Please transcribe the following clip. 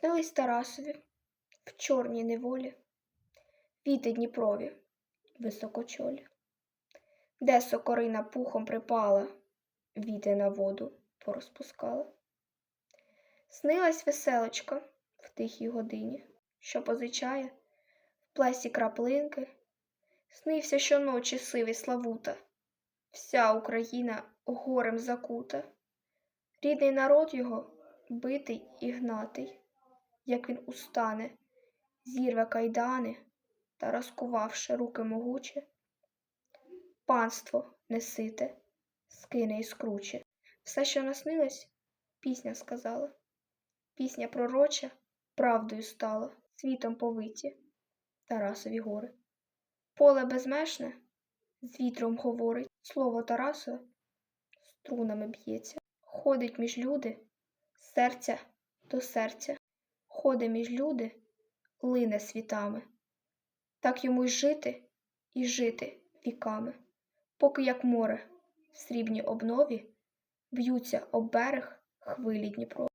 Снились Тарасові в чорній неволі, віти Дніпрові високочолі, де сокорина пухом припала, віти на воду порозпускала. Снилась веселочка в тихій годині, що позичає в плесі краплинки. Снився щоночі сивий Славута, вся Україна горем закута, рідний народ його битий і гнатий, як він устане, зірве кайдани та, розкувавши руки могуче, панство несите, скине і скруче. Все, що наснилось, пісня сказала. Пісня пророча правдою стала, світом повиті Тарасові гори. Поле безмежне з вітром говорить, слово Тараса струнами б'ється, ходить між люди, серця до серця, ходить між люди, лине світами. Так йому й жити, і жити віками, поки як море в срібній обнові б'ються об берег хвилі Дніпро.